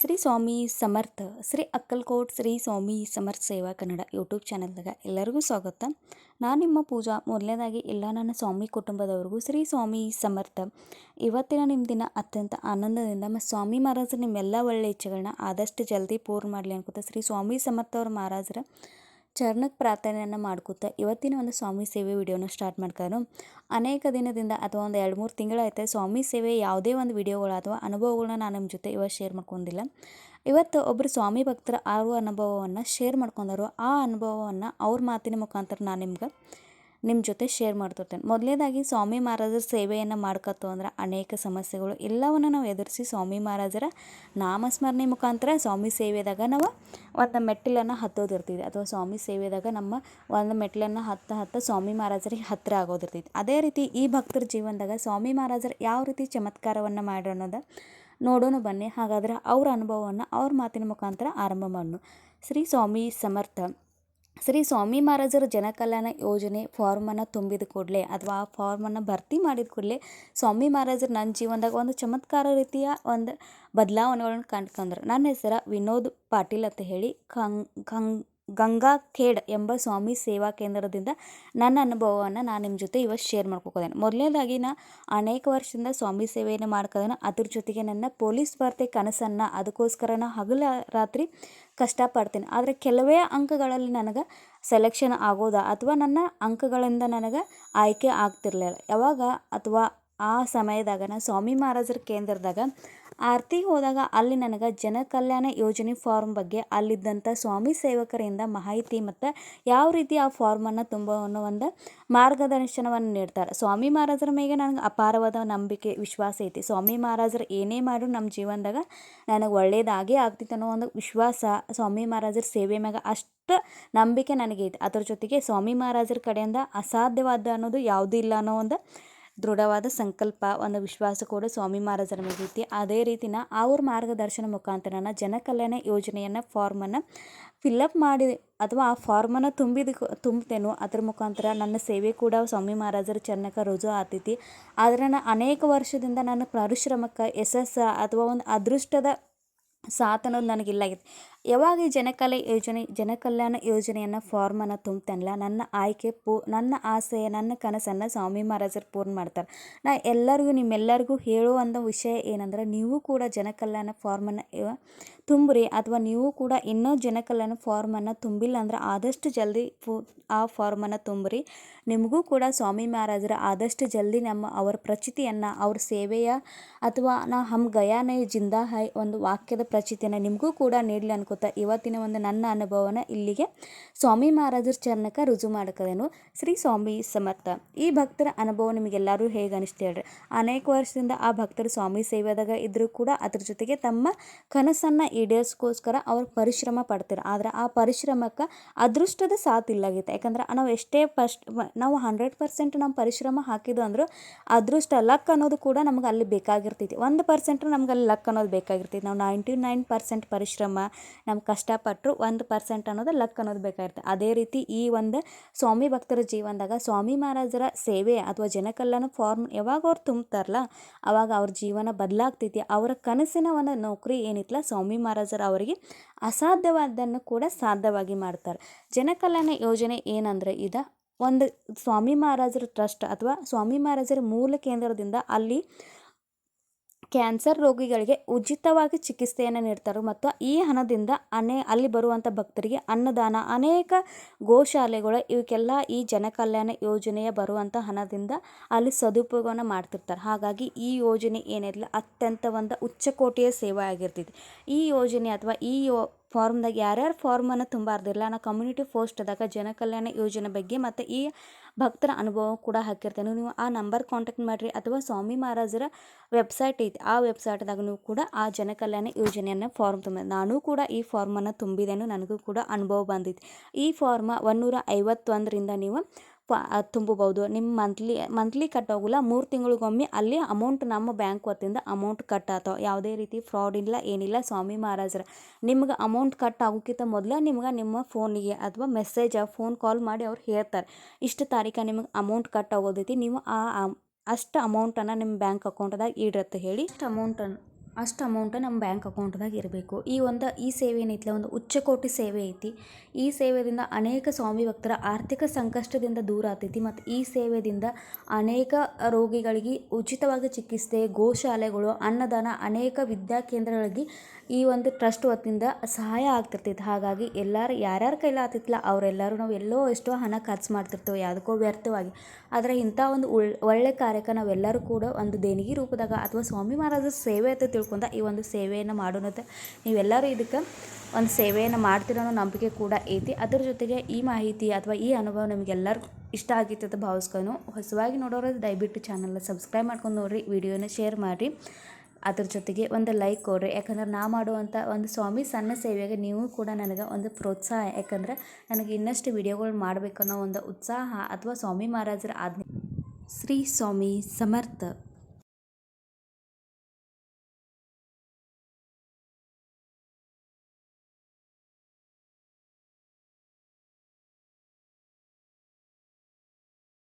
ಶ್ರೀ ಸ್ವಾಮಿ ಸಮರ್ಥ, ಶ್ರೀ ಅಕ್ಕಲ್ಕೋಟ್ ಶ್ರೀ ಸ್ವಾಮಿ ಸಮರ್ಥ ಸೇವಾ ಕನ್ನಡ ಯೂಟ್ಯೂಬ್ ಚಾನಲ್ದಾಗ ಎಲ್ಲರಿಗೂ ಸ್ವಾಗತ. ನಾನು ನಿಮ್ಮ ಪೂಜಾ. ಮೊದಲನೇದಾಗಿ, ಎಲ್ಲ ನನ್ನ ಸ್ವಾಮಿ ಕುಟುಂಬದವ್ರಿಗೂ ಶ್ರೀ ಸ್ವಾಮಿ ಸಮರ್ಥ. ಇವತ್ತಿನ ನಿಮ್ಮ ದಿನ ಅತ್ಯಂತ ಆನಂದದಿಂದ ಮತ್ತು ಸ್ವಾಮಿ ಮಹಾರಾಜರು ನಿಮ್ಮೆಲ್ಲ ಒಳ್ಳೆಯ ಇಚ್ಛೆಗಳನ್ನ ಆದಷ್ಟು ಜಲ್ದಿ ಪೂರ್ಣ ಮಾಡಲಿ ಅನ್ಕೋತ ಶ್ರೀ ಸ್ವಾಮಿ ಸಮರ್ಥ ಅವ್ರ ಮಹಾರಾಜರ ಚರಣಕ್ಕೆ ಪ್ರಾರ್ಥನೆಯನ್ನು ಮಾಡ್ಕೋತಾ ಇವತ್ತಿನ ಒಂದು ಸ್ವಾಮಿ ಸೇವೆ ವಿಡಿಯೋನ ಸ್ಟಾರ್ಟ್ ಮಾಡ್ತಾರೆ ಅನೇಕ ದಿನದಿಂದ ಅಥವಾ ಒಂದು ಎರಡು ಮೂರು ತಿಂಗಳಾಯ್ತು ಸ್ವಾಮಿ ಸೇವೆ ಯಾವುದೇ ಒಂದು ವಿಡಿಯೋಗಳು ಅಥವಾ ಅನುಭವಗಳನ್ನ ನಾನು ನಿಮ್ಮ ಜೊತೆ ಇವತ್ತು ಶೇರ್ ಮಾಡ್ಕೊಂಡಿಲ್ಲ. ಇವತ್ತು ಒಬ್ಬರು ಸ್ವಾಮಿ ಭಕ್ತರ ಆರು ಅನುಭವವನ್ನು ಶೇರ್ ಮಾಡ್ಕೊಂಡರು. ಆ ಅನುಭವವನ್ನು ಅವ್ರ ಮಾತಿನ ಮುಖಾಂತರ ನಾನು ನಿಮ್ಗೆ ನಿಮ್ಮ ಜೊತೆ ಶೇರ್ ಮಾಡ್ತಿರ್ತೇನೆ ಮೊದಲೇದಾಗಿ ಸ್ವಾಮಿ ಮಹಾರಾಜರ ಸೇವೆಯನ್ನು ಮಾಡ್ಕೊತು ಅಂದ್ರೆ ಅನೇಕ ಸಮಸ್ಯೆಗಳು ಎಲ್ಲವನ್ನು ನಾವು ಎದುರಿಸಿ ಸ್ವಾಮಿ ಮಹಾರಾಜರ ನಾಮಸ್ಮರಣೆ ಮುಖಾಂತರ ಸ್ವಾಮಿ ಸೇವೆದಾಗ ನಾವು ಒಂದು ಮೆಟ್ಟಿಲನ್ನು ಹತ್ತೋದಿರ್ತೀವಿ ಅಥವಾ ಸ್ವಾಮಿ ಸೇವೆದಾಗ ನಮ್ಮ ಒಂದು ಮೆಟ್ಟಿಲನ್ನು ಹತ್ತ ಹತ್ತ ಸ್ವಾಮಿ ಮಹಾರಾಜರಿಗೆ ಹತ್ತಿರ ಆಗೋದಿರ್ತೈತಿ. ಅದೇ ರೀತಿ ಈ ಭಕ್ತರ ಜೀವನದಾಗ ಸ್ವಾಮಿ ಮಹಾರಾಜರು ಯಾವ ರೀತಿ ಚಮತ್ಕಾರವನ್ನು ಮಾಡ್ಯಾರ ಅನ್ನೋದು ನೋಡೋಣ ಬನ್ನಿ. ಹಾಗಾದ್ರೆ ಅವ್ರ ಅನುಭವವನ್ನು ಅವ್ರ ಮಾತಿನ ಮುಖಾಂತರ ಆರಂಭ ಮಾಡೋಣ ಶ್ರೀ ಸ್ವಾಮಿ ಸಮರ್ಥ. ಶ್ರೀ ಸ್ವಾಮಿ ಮಹಾರಾಜರ ಜನಕಲ್ಯಾಣ ಯೋಜನೆ ಫಾರ್ಮನ್ನು ತುಂಬಿದ ಕೂಡಲೇ ಅಥವಾ ಆ ಫಾರ್ಮನ್ನು ಭರ್ತಿ ಮಾಡಿದ ಕೂಡಲೇ ಸ್ವಾಮಿ ಮಹಾರಾಜರು ನನ್ನ ಜೀವನದಾಗ ಒಂದು ಚಮತ್ಕಾರ ರೀತಿಯ ಒಂದು ಬದಲಾವಣೆಗಳನ್ನು ಕಂಡ್ಕೊಂಡ್ರು. ನನ್ನ ಹೆಸರು ವಿನೋದ್ ಪಾಟೀಲ್ ಅಂತ ಹೇಳಿ. ಕಂಗ್ ಕಂಗ್ ಗಂಗಾ ಖೇಡ್ ಎಂಬ ಸ್ವಾಮಿ ಸೇವಾ ಕೇಂದ್ರದಿಂದ ನನ್ನ ಅನುಭವವನ್ನು ನಾನು ನಿಮ್ಮ ಜೊತೆ ಇವತ್ತು ಶೇರ್ ಮಾಡ್ಕೋಕೋದೇನೆ ಮೊದಲನೇದಾಗಿ ನಾ ಅನೇಕ ವರ್ಷದಿಂದ ಸ್ವಾಮಿ ಸೇವೆಯನ್ನು ಮಾಡ್ಕೋದೇನೆ, ಅದ್ರ ಜೊತೆಗೆ ನನ್ನ ಪೊಲೀಸ್ ಭರ್ತಿ ಕನಸನ್ನು ಅದಕ್ಕೋಸ್ಕರ ನಾ ಹಗಲ ರಾತ್ರಿ ಕಷ್ಟಪಡ್ತೀನಿ. ಆದರೆ ಕೆಲವೇ ಅಂಕಗಳಲ್ಲಿ ನನಗೆ ಸೆಲೆಕ್ಷನ್ ಆಗೋದ ಅಥವಾ ನನ್ನ ಅಂಕಗಳಿಂದ ನನಗೆ ಆಯ್ಕೆ ಆಗ್ತಿರಲಿಲ್ಲ. ಯಾವಾಗ ಅಥವಾ ಆ ಸಮಯದಾಗ, ನಾ ಸ್ವಾಮಿ ಮಹಾರಾಜರ ಕೇಂದ್ರದಾಗ ಆರ್ತಿ ಹೋದಾಗ ಅಲ್ಲಿ ನನಗೆ ಜನಕಲ್ಯಾಣ ಯೋಜನೆ ಫಾರ್ಮ್ ಬಗ್ಗೆ ಅಲ್ಲಿದ್ದಂಥ ಸ್ವಾಮಿ ಸೇವಕರಿಂದ ಮಾಹಿತಿ ಮತ್ತು ಯಾವ ರೀತಿ ಆ ಫಾರ್ಮನ್ನು ತುಂಬ ಅನ್ನೋ ಒಂದು ಮಾರ್ಗದರ್ಶನವನ್ನು ನೀಡ್ತಾರೆ. ಸ್ವಾಮಿ ಮಹಾರಾಜರ ಮೇಲೆ ನನಗೆ ಅಪಾರವಾದ ನಂಬಿಕೆ, ವಿಶ್ವಾಸ ಐತಿ. ಸ್ವಾಮಿ ಮಹಾರಾಜರು ಏನೇ ಮಾಡು ನಮ್ಮ ಜೀವನದಾಗ ನನಗೆ ಒಳ್ಳೇದಾಗೇ ಆಗ್ತಿತ್ತು ಅನ್ನೋ ಒಂದು ವಿಶ್ವಾಸ ಸ್ವಾಮಿ ಮಹಾರಾಜರ ಸೇವೆ ಮ್ಯಾಗ ಅಷ್ಟು ನಂಬಿಕೆ ನನಗೈತಿ. ಅದ್ರ ಜೊತೆಗೆ ಸ್ವಾಮಿ ಮಹಾರಾಜರ ಕಡೆಯಿಂದ ಅಸಾಧ್ಯವಾದ ಅನ್ನೋದು ಯಾವುದೂ ಇಲ್ಲ ಅನ್ನೋ ಒಂದು ದೃಢವಾದ ಸಂಕಲ್ಪ, ಒಂದು ವಿಶ್ವಾಸ ಕೂಡ ಸ್ವಾಮಿ ಮಹಾರಾಜರ ಮೇಲೆ ಐತಿ. ಅದೇ ರೀತಿನ ಅವ್ರ ಮಾರ್ಗದರ್ಶನ ಮುಖಾಂತರನ ಜನಕಲ್ಯಾಣ ಯೋಜನೆಯನ್ನು ಫಾರ್ಮನ್ನು ಫಿಲ್ಲಪ್ ಮಾಡಿ ಅಥವಾ ಆ ಫಾರ್ಮನ್ನು ತುಂಬಿದ ತುಂಬ್ತೇನೋ ಅದ್ರ ಮುಖಾಂತರ ನನ್ನ ಸೇವೆ ಕೂಡ ಸ್ವಾಮಿ ಮಹಾರಾಜರ ಚರಣಕ್ಕೆ ರುಜು ಆತೈತಿ ಆದರೆ ನಾನು ಅನೇಕ ವರ್ಷದಿಂದ ನನ್ನ ಪರಿಶ್ರಮಕ್ಕೆ ಯಶಸ್ಸು ಅಥವಾ ಒಂದು ಅದೃಷ್ಟದ ಸಾಥ್ ಅನ್ನೋದು ನನಗಿಲ್ಲ ಆಗಿತ್ತು. ಯಾವಾಗ ಈ ಜನಕಲೆ ಯೋಜನೆ, ಜನಕಲ್ಯಾಣ ಯೋಜನೆಯನ್ನು ಫಾರ್ಮನ್ನು ತುಂಬ್ತಾನಲ್ಲ, ನನ್ನ ಆಯ್ಕೆ ಪೂ, ನನ್ನ ಆಸೆ, ನನ್ನ ಕನಸನ್ನು ಸ್ವಾಮಿ ಮಹಾರಾಜರು ಪೂರ್ಣ ಮಾಡ್ತಾರೆ. ನಾ ಎಲ್ಲರಿಗೂ, ನಿಮ್ಮೆಲ್ಲರಿಗೂ ಹೇಳುವಂಥ ವಿಷಯ ಏನಂದ್ರೆ, ನೀವು ಕೂಡ ಜನಕಲ್ಯಾಣ ಫಾರ್ಮನ್ನು ತುಂಬ್ರಿ, ಅಥವಾ ನೀವು ಕೂಡ ಇನ್ನೂ ಜನಕಲ್ಯಾಣ ಫಾರ್ಮನ್ನು ತುಂಬಿಲ್ಲ ಅಂದ್ರೆ ಆದಷ್ಟು ಜಲ್ದಿ ಫು ಆ ಫಾರ್ಮನ್ನು ತುಂಬ್ರಿ. ನಿಮಗೂ ಕೂಡ ಸ್ವಾಮಿ ಮಹಾರಾಜರ ಆದಷ್ಟು ಜಲ್ದಿ ನಮ್ಮ ಅವರ ಪ್ರಚಿತಿಯನ್ನು, ಅವ್ರ ಸೇವೆಯ ಅಥವಾ ನಾ ಹಮ್ ಗಯಾನೇ ಜಿಂದಾ ಹೈ ಒಂದು ವಾಕ್ಯದ ಪ್ರಚಿತಿಯನ್ನು ನಿಮಗೂ ಕೂಡ ನೀಡಲಿ ಅನ್ಕೋತಾ ಇವತ್ತಿನ ಒಂದು ನನ್ನ ಅನುಭವನ ಇಲ್ಲಿಗೆ ಸ್ವಾಮಿ ಮಹಾರಾಜರ ಚರಣಕ್ಕೆ ರುಜು ಮಾಡ್ಕದೇನು. ಶ್ರೀ ಸ್ವಾಮಿ ಸಮರ್ಥ. ಈ ಭಕ್ತರ ಅನುಭವ ನಿಮಗೆಲ್ಲರೂ ಹೇಗೆ ಅನಿಸ್ತು ಹೇಳ್ರಿ? ಅನೇಕ ವರ್ಷದಿಂದ ಆ ಭಕ್ತರು ಸ್ವಾಮಿ ಸೇವೆದಾಗ ಇದ್ದರೂ ಕೂಡ ಅದ್ರ ಜೊತೆಗೆ ತಮ್ಮ ಕನಸನ್ನು ಈಡೇರಿಸ್ಕೋಸ್ಕರ ಅವ್ರು ಪರಿಶ್ರಮ ಪಡ್ತಾರೆ. ಆದ್ರೆ ಆ ಪರಿಶ್ರಮಕ್ಕೆ ಅದೃಷ್ಟದ ಸಾಥ್ ಇಲ್ಲಾಗಿತ್ತು. ಯಾಕಂದ್ರೆ ನಾವು ಎಷ್ಟೇ ಫಸ್ಟ್ ನಾವು ಹಂಡ್ರೆಡ್ ಪರ್ಸೆಂಟ್ ನಮ್ಮ ಪರಿಶ್ರಮ ಹಾಕಿದ್ದು ಅಂದ್ರೆ ಅದೃಷ್ಟ ಲಕ್ ಅನ್ನೋದು ಕೂಡ ನಮ್ಗೆ ಅಲ್ಲಿ ಬೇಕಾಗಿರ್ತೈತಿ. ಒಂದು ಪರ್ಸೆಂಟ್ ನಮ್ಗೆ ಅಲ್ಲಿ ಲಕ್ ಅನ್ನೋದು ಬೇಕಾಗಿರ್ತೈತಿ. ನಾವು ನೈಂಟಿ ನೈನ್ ಪರ್ಸೆಂಟ್ ಪರಿಶ್ರಮ ನಮ್ಮ ಕಷ್ಟಪಟ್ಟರು ಒಂದು ಪರ್ಸೆಂಟ್ ಅನ್ನೋದು ಲಕ್ ಅನ್ನೋದು ಬೇಕಾಗಿರ್ತದೆ ಅದೇ ರೀತಿ ಈ ಒಂದು ಸ್ವಾಮಿ ಭಕ್ತರ ಜೀವನದಾಗ ಸ್ವಾಮಿ ಮಹಾರಾಜರ ಸೇವೆ ಅಥವಾ ಜನಕಲ್ಲನ ಫಾರ್ಮ್ ಯಾವಾಗ ಅವ್ರು ತುಂಬ್ತಾರಲ್ಲ, ಅವಾಗ ಅವ್ರ ಜೀವನ ಬದಲಾಗ್ತೈತಿ. ಅವರ ಕನಸಿನ ಒಂದು ನೌಕರಿ ಏನಿತ್ತಲ್ಲ, ಸ್ವಾಮಿ ಮಹಾರಾಜರು ಅವರಿಗೆ ಅಸಾಧ್ಯವಾದನ್ನು ಕೂಡ ಸಾಧ್ಯವಾಗಿ ಮಾಡ್ತಾರೆ. ಜನಕಲ್ಯಾಣ ಯೋಜನೆ ಏನಂದ್ರೆ ಇದ ಒಂದು ಸ್ವಾಮಿ ಮಹಾರಾಜರ ಟ್ರಸ್ಟ್ ಅಥವಾ ಸ್ವಾಮಿ ಮಹಾರಾಜರ ಮೂಲ ಕೇಂದ್ರದಿಂದ ಅಲ್ಲಿ ಕ್ಯಾನ್ಸರ್ ರೋಗಿಗಳಿಗೆ ಉಚಿತವಾಗಿ ಚಿಕಿತ್ಸೆಯನ್ನು ನೀಡ್ತಾರೆ ಮತ್ತು ಈ ಹಣದಿಂದ ಅನೇ ಅಲ್ಲಿ ಬರುವಂಥ ಭಕ್ತರಿಗೆ ಅನ್ನದಾನ, ಅನೇಕ ಗೋಶಾಲೆಗಳು ಇವಕ್ಕೆಲ್ಲ ಈ ಜನಕಲ್ಯಾಣ ಯೋಜನೆಯ ಬರುವಂಥ ಹಣದಿಂದ ಅಲ್ಲಿ ಸದುಪಯೋಗವನ್ನು ಮಾಡ್ತಿರ್ತಾರೆ. ಹಾಗಾಗಿ ಈ ಯೋಜನೆ ಏನಿರಲಿಲ್ಲ ಅತ್ಯಂತ ಒಂದು ಉಚ್ಚಕೋಟಿಯ ಸೇವೆ ಆಗಿರ್ತೈತಿ. ಈ ಯೋಜನೆ ಅಥವಾ ಈ ಯೋ ಫಾರ್ಮ್ದಾಗ ಯಾರ್ಯಾರು ಫಾರ್ಮನ್ನು ತುಂಬಾರ್ದಿಲ್ಲ ನಾ ಕಮ್ಯುನಿಟಿ ಪೋಸ್ಟ್ದಾಗ ಜನಕಲ್ಯಾಣ ಯೋಜನೆ ಬಗ್ಗೆ ಮತ್ತು ಈ ಭಕ್ತರ ಅನುಭವ ಕೂಡ ಹಾಕಿರ್ತೇನೆ ನೀವು ಆ ನಂಬರ್ ಕಾಂಟ್ಯಾಕ್ಟ್ ಮಾಡಿರಿ ಅಥವಾ ಸ್ವಾಮಿ ಮಹಾರಾಜರ ವೆಬ್ಸೈಟ್ ಐತಿ, ಆ ವೆಬ್ಸೈಟ್ದಾಗೂ ಕೂಡ ಆ ಜನಕಲ್ಯಾಣ ಯೋಜನೆಯನ್ನು ಫಾರ್ಮ್ ತುಂಬ, ನಾನು ಕೂಡ ಈ ಫಾರ್ಮನ್ನು ತುಂಬಿದ್ದೇನೆ. ನನಗೂ ಕೂಡ ಅನುಭವ ಬಂದಿತ್ತು ಈ ಫಾರ್ಮ ಒನ್ನೂರ ಐವತ್ತೊಂದರಿಂದ ನೀವು ತುಂಬಬಹುದು. ನಿಮ್ಮ ಮಂತ್ಲಿ ಮಂತ್ಲಿ ಕಟ್ ಆಗುಲ್ಲ ಮೂರು ತಿಂಗಳಿಗೊಮ್ಮೆ ಅಲ್ಲಿ ಅಮೌಂಟ್ ನಮ್ಮ ಬ್ಯಾಂಕ್ ವತಿಯಿಂದ ಅಮೌಂಟ್ ಕಟ್ ಆತಾವ. ಯಾವುದೇ ರೀತಿ ಫ್ರಾಡ್ ಇಲ್ಲ, ಏನಿಲ್ಲ, ಸ್ವಾಮಿ ಮಹಾರಾಜರ. ನಿಮ್ಗೆ ಅಮೌಂಟ್ ಕಟ್ ಆಗೋಕ್ಕಿಂತ ಮೊದಲು ನಿಮ್ಗೆ ನಿಮ್ಮ ಫೋನಿಗೆ ಅಥವಾ ಮೆಸೇಜ್ ಫೋನ್ ಕಾಲ್ ಮಾಡಿ ಅವ್ರು ಹೇಳ್ತಾರೆ. ಇಷ್ಟು ತಾರೀಕು ನಿಮಗೆ ಅಮೌಂಟ್ ಕಟ್ ಆಗೋದೈತಿ, ನೀವು ಆ ಅಷ್ಟು ಅಮೌಂಟನ್ನು ನಿಮ್ಮ ಬ್ಯಾಂಕ್ ಅಕೌಂಟ್ದಾಗ ಇಡತ್ತೆ ಹೇಳಿ. ಇಷ್ಟು ಅಮೌಂಟನ್ನು ಅಷ್ಟು ಅಮೌಂಟ್ ನಮ್ಮ ಬ್ಯಾಂಕ್ ಅಕೌಂಟ್ದಾಗ ಇರಬೇಕು. ಈ ಒಂದು, ಈ ಸೇವೆ ಏನೈತಿಲ್ಲ ಒಂದು ಉಚ್ಚಕೋಟಿ ಸೇವೆ ಐತಿ. ಈ ಸೇವೆಯಿಂದ ಅನೇಕ ಸ್ವಾಮಿ ಭಕ್ತರ ಆರ್ಥಿಕ ಸಂಕಷ್ಟದಿಂದ ದೂರ ಆಗ್ತೈತಿ ಮತ್ತು ಈ ಸೇವೆಯಿಂದ ಅನೇಕ ರೋಗಿಗಳಿಗೆ ಉಚಿತವಾಗಿ ಚಿಕಿತ್ಸೆ, ಗೋಶಾಲೆಗಳು, ಅನ್ನದಾನ ಅನೇಕ ವಿದ್ಯಾಕೇಂದ್ರಗಳಿಗೆ ಈ ಒಂದು ಟ್ರಸ್ಟ್ ವತಿಯಿಂದ ಸಹಾಯ ಆಗ್ತಿರ್ತೈತಿ. ಹಾಗಾಗಿ ಎಲ್ಲರ, ಯಾರ್ಯಾರ ಕೈಲಿ ಆತಿತ್ತಲ್ಲ ಅವರೆಲ್ಲರೂ ನಾವು ಎಲ್ಲೋ ಎಷ್ಟೋ ಹಣ ಖರ್ಚು ಮಾಡ್ತಿರ್ತೇವೆ ಯಾವುದಕ್ಕೋ ವ್ಯರ್ಥವಾಗಿ. ಆದರೆ ಇಂಥ ಒಂದು ಒಳ್ಳೆ ಕಾರ್ಯಕ್ಕೆ ನಾವೆಲ್ಲರೂ ಕೂಡ ಒಂದು ದೇಣಿಗೆ ರೂಪದಾಗ ಅಥವಾ ಸ್ವಾಮಿ ಮಹಾರಾಜರ ಸೇವೆ ಅಂತ ತಿಳ್ಕೊಂಡ ಈ ಒಂದು ಸೇವೆಯನ್ನು ಮಾಡೋಣ ನೀವೆಲ್ಲರೂ ಇದಕ್ಕೆ ಒಂದು ಸೇವೆಯನ್ನು ಮಾಡ್ತಿರೋ ನಂಬಿಕೆ ಕೂಡ ಐತಿ. ಅದ್ರ ಜೊತೆಗೆ ಈ ಮಾಹಿತಿ ಅಥವಾ ಈ ಅನುಭವ ನಿಮಗೆಲ್ಲರಿಗೂ ಇಷ್ಟ ಆಗಿತ್ತು ಅಂತ ಭಾವಿಸ್ಕೊಂಡು ಹೊಸವಾಗಿ ನೋಡೋರು ದಯವಿಟ್ಟು ಚಾನಲ್ನ ಸಬ್ಸ್ಕ್ರೈಬ್ ಮಾಡ್ಕೊಂಡು ನೋಡಿರಿ ವಿಡಿಯೋನ ಶೇರ್ ಮಾಡಿರಿ. ಅದ್ರ ಜೊತೆಗೆ ಒಂದು ಲೈಕ್ ಕೊಡ್ರಿ. ಯಾಕಂದ್ರೆ ನಾ ಮಾಡುವಂಥ ಒಂದು ಸ್ವಾಮಿ ಸಣ್ಣ ಸೇವೆಗೆ ನೀವು ಕೂಡ ನನಗೆ ಒಂದು ಪ್ರೋತ್ಸಾಹ, ಯಾಕಂದ್ರೆ ನನಗೆ ಇನ್ನಷ್ಟು ವಿಡಿಯೋಗಳು ಮಾಡಬೇಕನ್ನೋ ಒಂದು ಉತ್ಸಾಹ ಅಥವಾ ಸ್ವಾಮಿ ಮಹಾರಾಜರ ಆಜ್ಞೆ. ಶ್ರೀ ಸ್ವಾಮಿ ಸಮರ್ಥ.